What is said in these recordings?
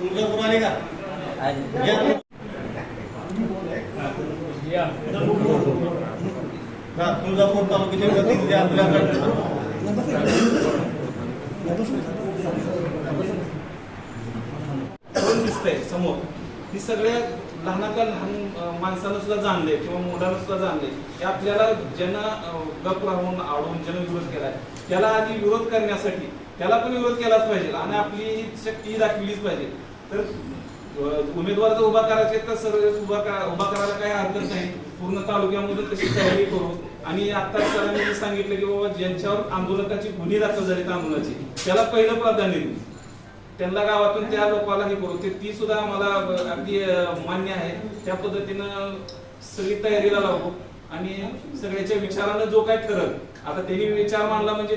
तुळजापूर आले का तालुक्याचे प्रतिनिधी आपल्याकडे दिसतंय? समोर ही सगळ्या लहानातल्या लहान माणसानं सुद्धा जाणले किंवा मुलांना सुद्धा जाणले. हे आपल्याला ज्यांना गप राहून आवडून ज्यांना विरोध केलाय त्याला आधी विरोध करण्यासाठी त्याला पण विरोध केलाच पाहिजे आणि आपली शक्ती दाखवलीच पाहिजे. तर उमेदवार जर उभा करायचे तर सर्व उभा उभा करायला काही हरकत नाही. पूर्ण तालुक्यामध्ये तशी तयारी करू. आणि आता सरांनी सांगितलं की बाबा ज्यांच्यावर आंदोलकाची गुन्हे दाखल झाली आंदोलनाची त्याला पहिलं प्राधान्य देऊ. त्यांना गावातून त्या लोकांना हे करू. ते ती सुद्धा आम्हाला अगदी मान्य आहे. त्या पद्धतीनं सगळी तयारीला लागू आणि सगळ्याच्या विचारानं जो काय करत आता त्यांनी विचार मांडला म्हणजे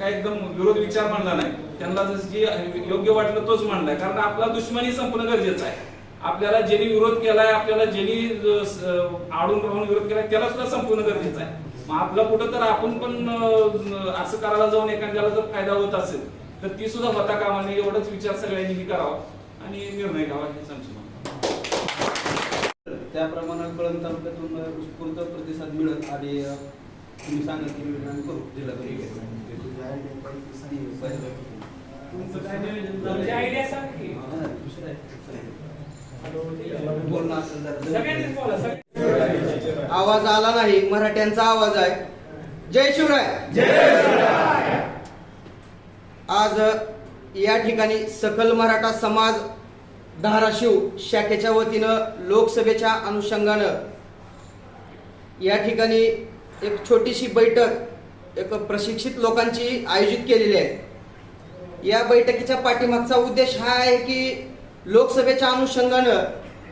काय एकदम विरोध विचार मांडला नाही. त्यांना जसं जे योग्य वाटलं तोच मांडलाय कारण आपला दुश्मनी संपणं गरजेचं आहे. आपल्याला ज्यांनी विरोध केलाय आपल्याला ज्यांनी आडून राहून विरोध केलाय त्याला सुद्धा संपवणं गरजेचं आहे. मग आपलं कुठं तर आपण पण असं करायला जाऊन एखाद्याला जर फायदा होत असेल तर ती सुद्धा होता कामा नये एवढाच विचार सगळ्यांनी ही करावा आणि निर्णय घ्यावा हे सांगतो त्याप्रमाणे कळंब तालुक्यातून उत्स्फूर्त प्रतिसाद मिळत आणि तुम्ही करू जिल्हा नियोजन सांग की. सगळ्यांनीच बोला. सगळ्यांनी. आवाज आला नाही मराठ्यांचा आवाज आहे. जय शिवराय. आज या ठिकाणी सकल मराठा समाज धाराशिव शाखेच्या वतीनं लोकसभेच्या अनुषंगानं या ठिकाणी एक छोटीशी बैठक एक प्रशिक्षित लोकांची आयोजित केलेली आहे. या बैठकीच्या पाठीमागचा उद्देश हा आहे की लोकसभेच्या अनुषंगानं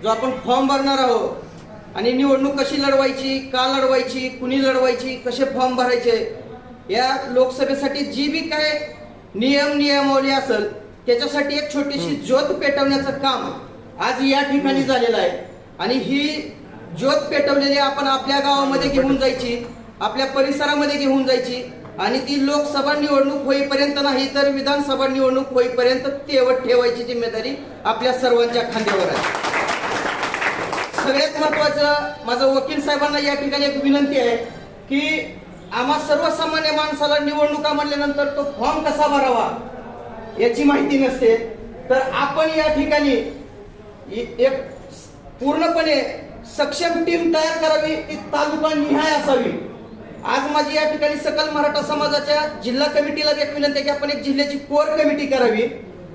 जो आपण फॉर्म भरणार आहोत आणि निवडणूक कशी लढवायची का लढवायची कुणी लढवायची कसे फॉर्म भरायचे या लोकसभेसाठी जी बी काय नियम नियमावली असेल त्याच्यासाठी एक छोटीशी ज्योत पेटवण्याचं काम आज या ठिकाणी झालेलं आहे. आणि ही ज्योत पेटवलेली आपण आपल्या गावामध्ये घेऊन जायची. आपल्या परिसरामध्ये घेऊन जायची. आणि ती लोकसभा निवडणूक होईपर्यंत नाही तर विधानसभा निवडणूक होईपर्यंत तेवट ठेवायची जिम्मेदारी आपल्या सर्वांच्या खांद्यावर आहे. सगळ्यात महत्वाचं माझं वकील साहेबांना या ठिकाणी एक विनंती आहे की आम्हा सर्वसामान्य माणसाला निवडणुका म्हणल्यानंतर तो फॉर्म कसा भरावा याची माहिती नसते. तर आपण या ठिकाणी एक पूर्णपणे सक्षम टीम तयार करावी ती तालुका निहाय असावी. आज माझी या ठिकाणी सकल मराठा समाजाच्या जिल्हा कमिटीला एक विनंती आहे की आपण एक जिल्ह्याची कोर कमिटी करावी.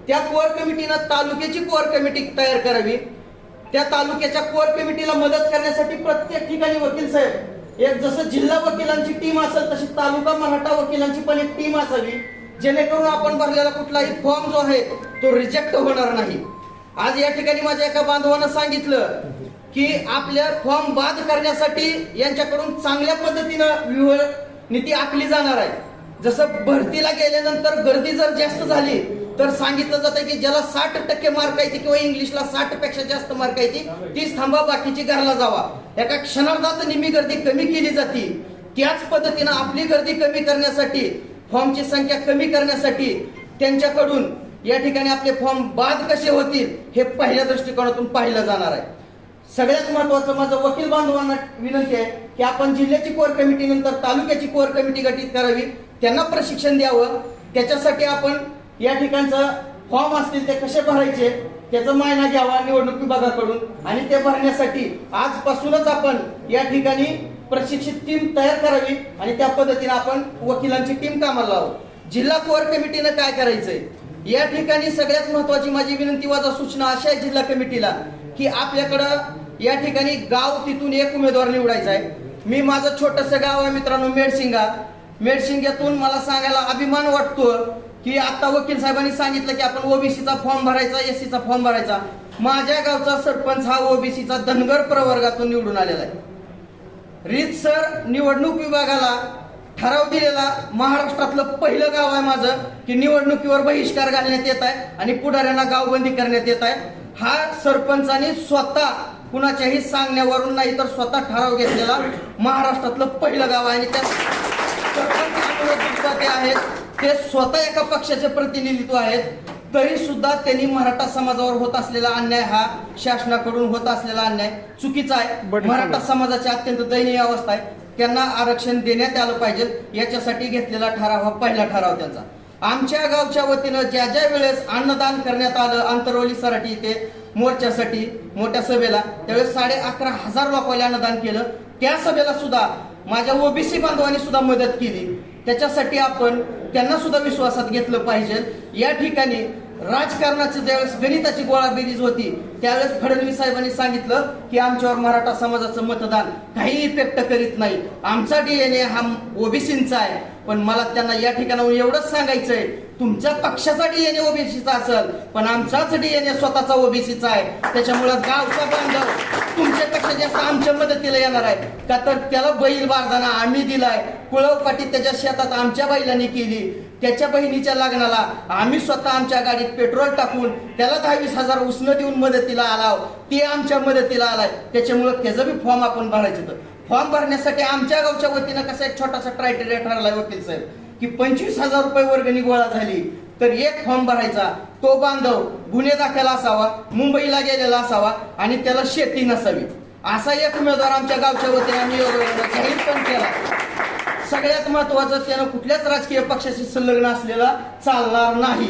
त्या कोर कमिटीनं तालुक्याची कोर कमिटी तयार करावी. त्या तालुक्याच्या कोर कमिटीला मदत करण्यासाठी प्रत्येक ठिकाणी वकील साहेब एक जसं जिल्हा वकिलांची टीम असेल तशी तालुका मराठा वकिलांची पण एक टीम असावी. जेणेकरून आपण भरलेला कुठलाही फॉर्म जो आहे तो रिजेक्ट होणार नाही. आज या ठिकाणी माझ्या एका बांधवानं सांगितलं की आपल्या फॉर्म बाद करण्यासाठी यांच्याकडून चांगल्या पद्धतीनं व्यूह नीती आखली जाणार आहे. जसं भरतीला गेल्यानंतर गर्दी जर जास्त झाली तर सांगितलं जातं की ज्याला साठ टक्के मार्क यायची किंवा इंग्लिशला साठपेक्षा जास्त मार्क यायची तीच थांबा बाकीची घरला जावा. एका क्षणार्धात निम्मी गर्दी कमी केली जाते. त्याच पद्धतीनं आपली गर्दी कमी करण्यासाठी फॉर्मची संख्या कमी करण्यासाठी त्यांच्याकडून या ठिकाणी आपले फॉर्म बाद कसे होतील हे पहिल्या दृष्टिकोनातून पाहिलं जाणार आहे. सगळ्यात महत्वाचं माझं वकील बांधवांना विनंती आहे की आपण जिल्ह्याची कोर कमिटी नंतर तालुक्याची कोर कमिटी गठीत करावी. त्यांना प्रशिक्षण द्यावं. त्याच्यासाठी आपण या ठिकाणचं फॉर्म असतील ते कसे भरायचे त्याचा मायना घ्यावा निवडणूक विभागाकडून. आणि ते भरण्यासाठी आजपासूनच आपण या ठिकाणी प्रशिक्षित टीम तयार करावी आणि त्या पद्धतीने आपण वकिलांची टीम कामाला लावू. जिल्हा कोर कमिटीनं काय करायचंय? या ठिकाणी सगळ्यात महत्वाची माझी विनंती वाजा सूचना अशा आहे जिल्हा कमिटीला. की आपल्याकडं या ठिकाणी गाव तिथून एक उमेदवार निवडायचा आहे. मी माझं छोटस गाव आहे मित्रांनो मेडशिंगा. मेडशिंग्यातून मला सांगायला अभिमान वाटतो की आता वकील साहेबांनी सांगितलं की आपण ओबीसीचा फॉर्म भरायचा एससीचा फॉर्म भरायचा. माझ्या गावचा सरपंच हा ओबीसीचा धनगर प्रवर्गातून निवडून आलेला आहे. रीतसर निवडणूक विभागाला ठराव दिलेला महाराष्ट्रातलं पहिलं गाव आहे माझं की निवडणुकीवर बहिष्कार घालण्यात येत आहे आणि पुढाऱ्यांना गावबंदी करण्यात येत आहे. हा सरपंचाने स्वतः कुणाच्याही सांगण्यावरून नाही तर स्वतः ठराव घेतलेला महाराष्ट्रातलं पहिलं गाव आहे. आणि त्या सरपंच आहेत ते स्वतः एका पक्षाचे प्रतिनिधित्व आहेत. तरी सुद्धा त्यांनी मराठा समाजावर होत असलेला अन्याय हा शासनाकडून होत असलेला अन्याय चुकीचा आहे. मराठा समाजाची अत्यंत दयनीय अवस्था आहे. त्यांना आरक्षण देण्यात आलं पाहिजे. याच्यासाठी घेतलेला ठराव हा पहिला ठराव त्यांचा. आमच्या गावच्या वतीनं ज्या ज्या वेळेस अन्नदान करण्यात आलं आंतरवली सराठी इथे मोर्चासाठी मोठ्या सभेला त्यावेळेस साडे अकरा हजार लोकांनी अन्नदान केलं. त्या सभेला सुद्धा माझ्या ओबीसी बांधवांनी सुद्धा मदत केली. त्याच्यासाठी आपण त्यांना सुद्धा विश्वासात घेतलं पाहिजे. या ठिकाणी राजकारणाची ज्यावेळेस गणिताची गोळाबेरीज होती त्यावेळेस फडणवीस साहेबांनी सांगितलं की आमच्यावर मराठा समाजाचं मतदान काही इफेक्ट करीत नाही. आमचा डीएनए हा ओबीसींचा आहे. पण मला त्यांना या ठिकाणाहून एवढंच सांगायचंय तुमच्या पक्षाचा डीएनए ओबीसीचा असेल पण आमचाच डीएनए स्वतःचा ओबीसीचा आहे. त्याच्यामुळे गावचा बांधव तुमच्यापेक्षा जास्त आमच्या मदतीला येणार आहे. का तर त्याला बैल बारदाना आम्ही दिलाय कुळवपाटी त्याच्या शेतात आमच्या बैलांनी केली. त्याच्या बहिणीच्या लग्नाला आम्ही स्वतः आमच्या गाडीत पेट्रोल टाकून त्याला दहावीस हजार उसनं देऊन मदतीला आलाव. ते आमच्या मदतीला आलाय. त्याच्यामुळं त्याचं बी फॉर्म आपण भरायचं होतं. फॉर्म भरण्यासाठी आमच्या गावच्या वतीनं कसा एक छोटासा क्रायटेरिया ठरलाय वकील साहेब की पंचवीस हजार रुपये वर्गणी गोळा झाली तर एक फॉर्म भरायचा तो बांधव गुन्हे दाखल असावा मुंबईला गेलेला असावा आणि त्याला शेती नसावी. असा एक उमेदवार आमच्या गावच्या वतीने आम्ही जाहीर पण केला. सगळ्यात महत्वाचं त्यानं कुठल्याच राजकीय पक्षाशी संलग्न असलेला चालणार नाही.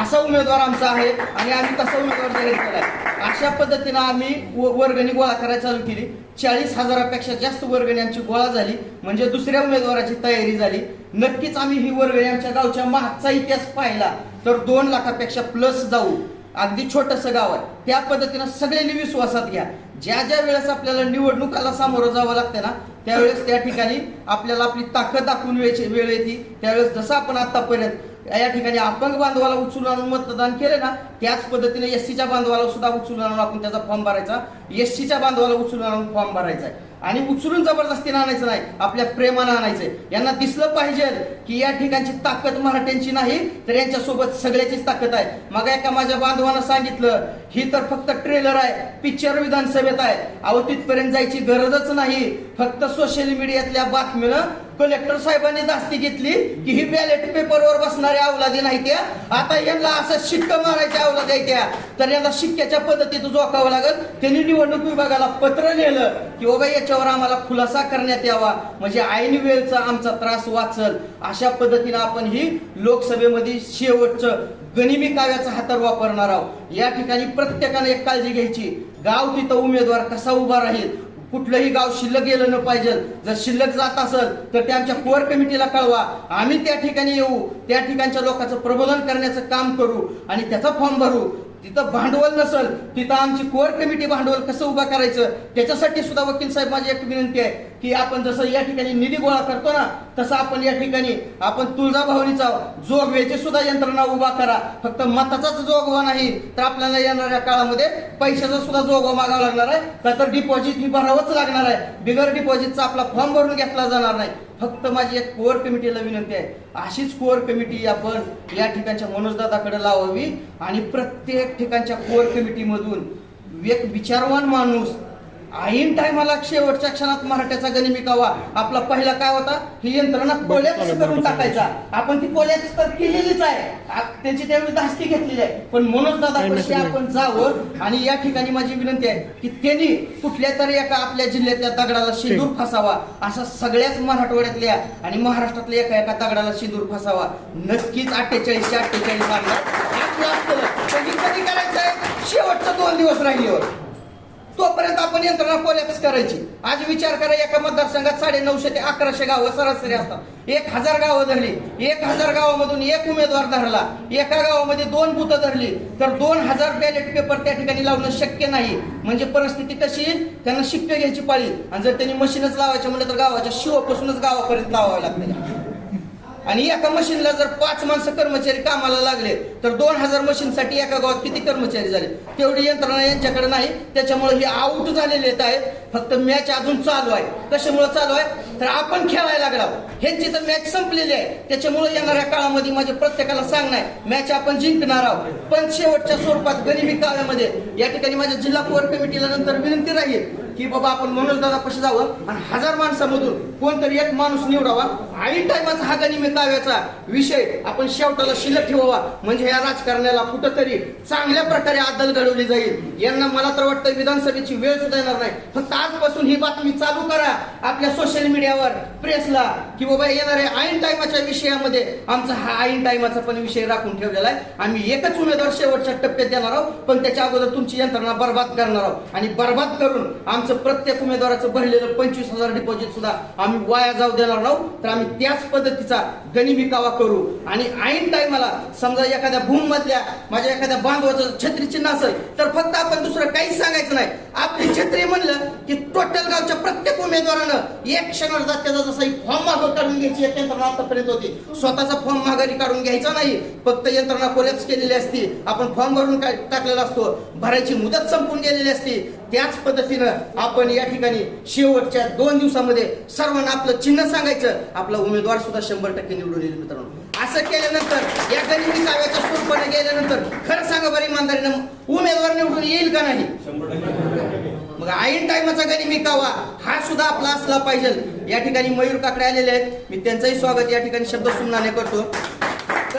असा उमेदवार आमचा आहे आणि आम्ही तसा उमेदवार जाहीर केलाय. अशा पद्धतीनं आम्ही वर्गणी गोळा करायला चालू केली. चाळीस हजारापेक्षा जास्त वर्गणी आमची गोळा झाली. म्हणजे दुसऱ्या उमेदवाराची तयारी झाली. नक्कीच आम्ही ही वर्गणी आमच्या गावच्या मागचा इतिहास पाहिला तर दोन लाखापेक्षा प्लस जाऊ. अगदी छोटस गाव आहे. त्या पद्धतीनं सगळ्यांनी विश्वासात घ्या. ज्या ज्या वेळेस आपल्याला निवडणुकाला सामोरं जावं लागतं ना त्यावेळेस त्या ठिकाणी आपल्याला आपली ताकद दाखवून वेळची वेळ येते. त्यावेळेस जसं आपण आतापर्यंत या ठिकाणी अपंग बांधवाला उचलून आणून मतदान केले ना त्याच पद्धतीने एस सीच्या बांधवाला सुद्धा उचलून आणून आपण त्याचा फॉर्म भरायचा. एस सीच्या बांधवाला उचलून आणून फॉर्म भरायचा आहे. आणि उचलून जबरदस्तीने आणायचं नाही आपल्या प्रेमानं आणायचंय यांना दिसलं पाहिजे की या ठिकाणची ताकद मराठ्यांची नाही तर यांच्यासोबत सगळ्याचीच ताकद आहे. मग एका माझ्या बांधवानं सांगितलं ही तर फक्त ट्रेलर आहे पिक्चर विधानसभेत आहे. अहो तिथपर्यंत जायची गरजच नाही. फक्त सोशल मीडियातल्या बातमीनं कलेक्टर साहेबांनी धास्ती घेतली की ही बॅलेट पेपरवर बसणाऱ्या अवलादी नाही त्या. आता यांना असं शिक्क मारायच्या अवलादी आहे त्या. तर यांना शिक्क्याच्या पद्धतीत जोकावं लागल. त्यांनी निवडणूक विभागाला पत्र लिहिलं की बाबा याच्यावर आम्हाला खुलासा करण्यात यावा. म्हणजे ऐन वेळचा आमचा त्रास वाचल. अशा पद्धतीनं आपण ही लोकसभेमध्ये शेवटचं गनिमी काव्याचा हातर वापरणार आहोत. या ठिकाणी प्रत्येकाने एक काळजी घ्यायची. गाव तिथं उमेदवार कसा उभा राहील? कुठलंही गाव शिल्लक गेलं न पाहिजे. जर शिल्लक जात असेल तर ते आमच्या कोअर कमिटीला कळवा. आम्ही त्या ठिकाणी येऊ. त्या ठिकाणच्या लोकांचं प्रबोधन करण्याचं काम करू आणि त्याचा फॉर्म भरू. तिथं भांडवल नसल तिथं आमची कोअर कमिटी भांडवल कसं उभा करायचं त्याच्यासाठी सुद्धा वकील साहेब माझी एक विनंती आहे. की आपण जसं या ठिकाणी निधी गोळा करतो ना तसं आपण या ठिकाणी आपण तुळजाभवानीचा जोगवेची सुद्धा यंत्रणा उभा करा. फक्त मताचाच जोगवा नाही तर आपल्याला येणाऱ्या काळामध्ये पैशाचा सुद्धा जोगवा मागावा लागणार आहे. का तर डिपॉझिट ही भरावंच लागणार आहे. बिगर डिपॉझिटचा आपला फॉर्म भरून घेतला जाणार नाही. फक्त माझी एक कोअर कमिटीला विनंती आहे. अशीच कोअर कमिटी आपण या ठिकाणच्या मनोजदादाकडे लावावी आणि प्रत्येक ठिकाणच्या कोअर कमिटीमधून एक विचारवान माणूस ऐन टायमाला शेवटच्या क्षणात मराठ्याचा गनिमिकावा आपला पहिला काय होता? ही यंत्रणा कोल्याच करून टाकायचा. आपण ती कोल्याच तर केलेलीच आहे. त्यांची त्यावेळी धास्ती घेतलेली आहे. पण मनोज दादा आपण जावं आणि या ठिकाणी माझी विनंती आहे की त्यांनी कुठल्या तरी एका आपल्या जिल्ह्यातल्या दगडाला सिंदूर फसावा. असा सगळ्याच मराठवाड्यातल्या आणि महाराष्ट्रातल्या एका एका दगडाला सिंदूर फसावा. नक्कीच अठ्ठेचाळीसशे अठ्ठेचाळीस हे कधी करायचंय शेवटचं दोन दिवस राहिल्यावर. तोपर्यंत आपण यंत्रणा कोलॅप्स करायची. आज विचार करा एका मतदारसंघात साडे नऊशे ते अकराशे गावं सरासरी असतात. एक हजार गावं धरली एक हजार गावामधून एक उमेदवार धरला एका गावामध्ये दोन बुथं धरली तर दोन हजार बॅलेट पेपर त्या ठिकाणी लावणं शक्य नाही. म्हणजे परिस्थिती कशी येईल? त्यांना शिक्के घ्यायची पाळी. आणि जर त्यांनी मशीनच लावायचं म्हणलं तर गावाच्या शिवपासूनच गावापर्यंत लावावं लागतं. आणि एका मशीनला जर पाच माणसं कर्मचारी कामाला लागले तर दोन हजार मशीनसाठी एका गावात किती कर्मचारी झाले? तेवढी यंत्रणा यांच्याकडे नाही. त्याच्यामुळे हे आउट झालेले आहेत. फक्त मॅच अजून चालू आहे. कशामुळे चालू आहे? तर आपण खेळायला लागला. ह्यांची तर मॅच संपलेली आहे. त्याच्यामुळे येणाऱ्या काळामध्ये माझ्या प्रत्येकाला सांगणार मॅच आपण जिंकणार आहोत. पण शेवटच्या स्वरूपात गरिबी काव्यामध्ये या ठिकाणी माझ्या जिल्हा कोर कमिटीला नंतर विनंती राहील. की बाबा आपण मनोज दादा पशी जावं आणि हजार माणसामधून कोणतरी एक माणूस निवडावा. ऐन टायमाचा हा गनिमी काव्याचा विषय आपण शेवटाला शिल्लक ठेवावा. म्हणजे या राजकारण्याला कुठंतरी चांगल्या प्रकारे आदल घडवली जाईल. यांना मला तर वाटतं विधानसभेची वेळ सुद्धा येणार नाही. फक्त आजपासून ही बातमी चालू करा आपल्या सोशल मीडियावर प्रेसला की बाबा येणाऱ्या ऐन टायमाच्या विषयामध्ये आमचा हा ऐन टायमाचा पण विषय राखून ठेवलेला आहे. आम्ही एकच उमेदवार शेवटच्या टप्प्यात देणार आहोत पण त्याच्या अगोदर तुमची यंत्रणा बर्बाद करणार आहोत. आणि बर्बाद करून आमचं प्रत्येक उमेदवाराचं भरलेलं पंचवीस हजार डिपॉझिट सुद्धा आम्ही वाया जाऊ देणार नाहोत तर आम्ही त्याच पद्धतीचा गनिमी करू. आणि ऐन टायमाला समजा एखाद्या भूम मधल्या माझ्या एखाद्या बांधवाचं छत्री चिन्ह असेल तर फक्त आपण दुसरं काहीच सांगायचं नाही. आपली छत्री म्हणलं की टोटल गावच्या प्रत्येक उमेदवारानं एक क्षणात त्याचा जसा फॉर्म मागं काढून घ्यायची एक यंत्रणा आतापर्यंत होती. स्वतःचा फॉर्म माघारी काढून घ्यायचा नाही. फक्त यंत्रणा कोलॅप्स केलेली असती. आपण फॉर्म भरून काय टाकलेला असतो? भरायची मुदत संपून गेलेली असती. त्याच पद्धतीनं आपण या ठिकाणी शेवटच्या दोन दिवसामध्ये सर्वांना आपलं चिन्ह सांगायचं. आपला उमेदवार सुद्धा शंभर टक्के निवडून येईल मित्रांनो. असं केल्यानंतर या गनिमी काव्याच्या स्वरूपाने गेल्यानंतर खरं सांगा बरं इमानदारीनं उमेदवार निवडून येईल का नाही? मग ऐन टायमाचा गनिमी कावा हा सुद्धा आपला असला पाहिजे. या ठिकाणी मयूर काकडे आलेले आहेत. मी त्यांचंही स्वागत या ठिकाणी शब्द सुमनाने करतो.